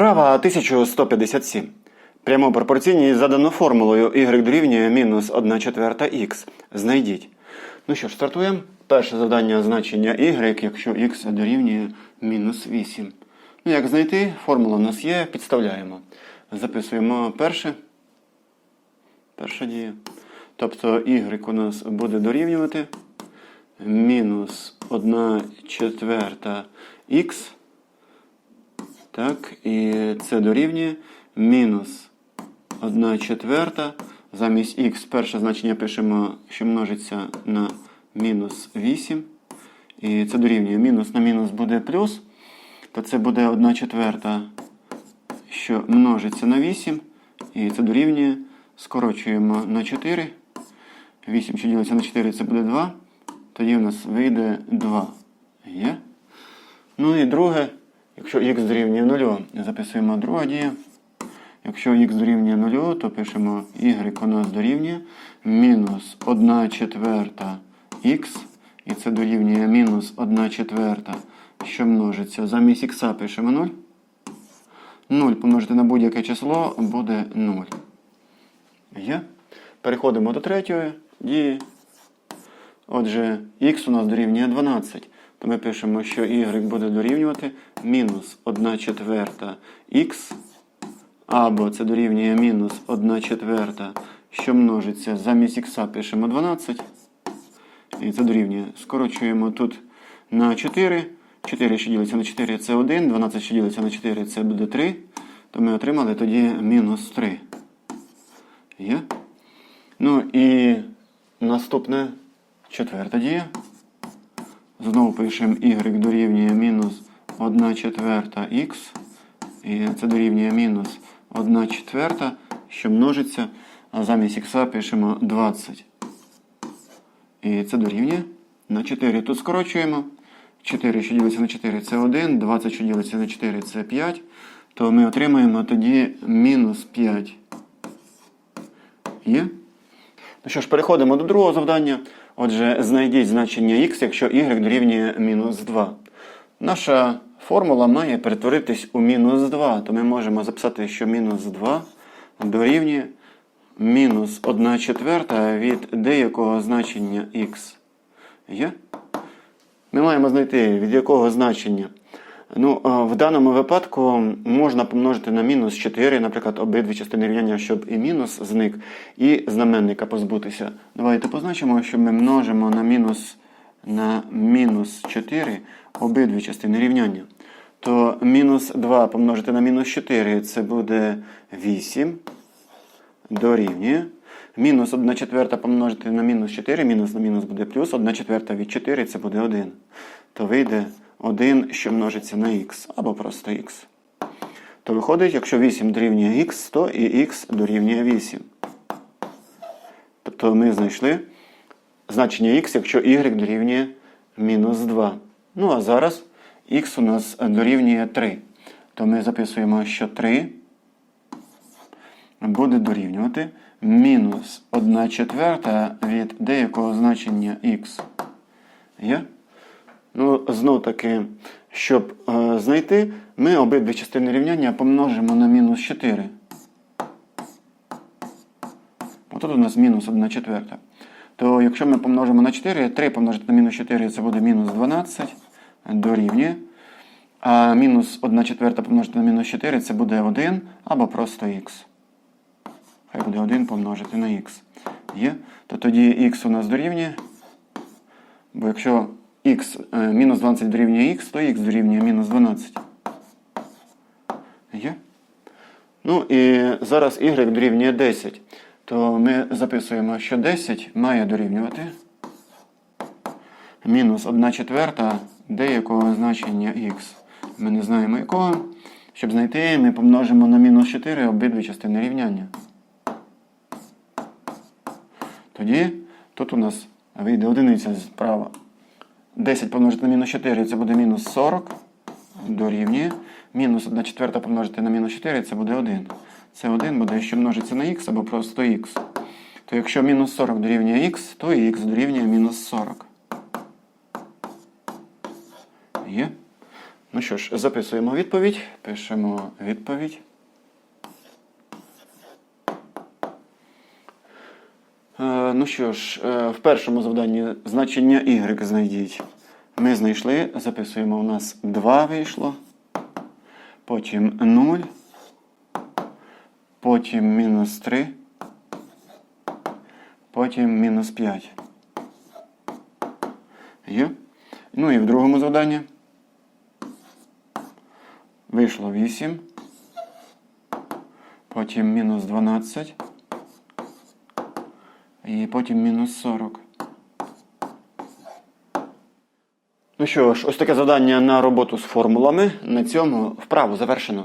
Вправа 1157. Прямопропорційність задано формулою y дорівнює мінус 1 четверта х. Знайдіть. Ну що ж, стартуємо. Перше завдання значення y, якщо х дорівнює мінус 8. Ну, як знайти? Формула у нас є, підставляємо. Записуємо перше. Перша дія. Тобто y у нас буде дорівнювати мінус 1 четверта х. Так, і це дорівнює мінус 1 четверта. Замість х перше значення пишемо, що множиться на мінус 8. І це дорівнює мінус на мінус буде плюс. То це буде 1 четверта, що множиться на 8. І це дорівнює. Скорочуємо на 4. 8, що ділиться на 4, це буде 2. Тоді у нас вийде 2. Є. Ну і друге, якщо х дорівнює 0, записуємо друга дія. Якщо х дорівнює 0, то пишемо y у нас дорівнює мінус 1 четверта х. І це дорівнює мінус 1 четверта, що множиться. Замість х пишемо 0. 0 помножити на будь-яке число буде 0. Є. Переходимо до третьої дії. Отже, х у нас дорівнює 12. То ми пишемо, що y буде дорівнювати мінус 1 четверта х. Або це дорівнює мінус 1 четверта, що множиться. Замість х пишемо 12. І це дорівнює. Скорочуємо тут на 4. 4, що ділиться на 4, це 1. 12, що ділиться на 4, це буде 3. То ми отримали тоді мінус 3. Є? Ну і наступне четверта дія. Знову пишемо y дорівнює мінус 1 четверта х. І це дорівнює мінус 1 четверта, що множиться. А замість х пишемо 20. І це дорівнює на 4. Тут скорочуємо. 4, що ділиться на 4, це 1. 20, що ділиться на 4, це 5. То ми отримаємо тоді мінус 5. Є? Ну що ж, переходимо до другого завдання. Отже, знайдіть значення х, якщо y дорівнює мінус 2. Наша формула має перетворитись у мінус 2, то ми можемо записати, що мінус 2 дорівнює мінус 1 четверта від деякого значення х. Є? Ми маємо знайти від якого значення. Ну, В даному випадку можна помножити на мінус 4, наприклад, обидві частини рівняння, щоб і мінус зник, і знаменника позбутися. Давайте позначимо, що ми множимо на мінус на мінус 4 обидві частини рівняння. То мінус 2 помножити на мінус 4 це буде 8 дорівнює. Мінус 1 четверта помножити на мінус 4, мінус на мінус буде плюс, 1 четверта від 4 це буде 1. То вийде 1, що множиться на х, або просто х. То виходить, якщо 8 дорівнює х, то і х дорівнює 8. Тобто ми знайшли значення х, якщо y дорівнює мінус 2. Ну а зараз х у нас дорівнює 3. То ми записуємо, що 3 буде дорівнювати мінус 1 четверта від деякого значення х. Є? Ну, знов таки, щоб е, знайти, ми обидві частини рівняння помножимо на мінус 4. Отут у нас мінус 1 четверта. То якщо ми помножимо на 4, 3 помножити на мінус 4 це буде мінус 12 дорівнює. А мінус 1 четверта помножити на мінус 4 це буде 1 або просто х. Хай буде 1 помножити на х. Є? То тоді х у нас дорівнює. Бо якщо х е, мінус 12 дорівнює х, то х дорівнює мінус 12. Є? Ну і зараз y дорівнює 10. То ми записуємо, що 10 має дорівнювати мінус 1 четверта деякого значення х. Ми не знаємо якого. Щоб знайти, ми помножимо на мінус 4 обидві частини рівняння. Тоді тут у нас вийде одиниця справа. 10 помножити на мінус 4 це буде мінус 40. Дорівнює. Мінус 1 четверта помножити на мінус 4 це буде 1. Це 1 буде, що множиться на х або просто х. То якщо мінус 40 дорівнює х, то і х дорівнює мінус 40. Є? Ну що ж, записуємо відповідь. Пишемо відповідь. Е, Ну що ж, е, в першому завданні значення y знайдіть. Ми знайшли, записуємо, у нас 2 вийшло, потім 0, потім мінус 3, потім мінус 5. Є? Ну і в другому завданні вийшло 8, потім мінус 12, і потім мінус 40. Ну що ж, ось таке завдання на роботу з формулами. На цьому вправу завершено.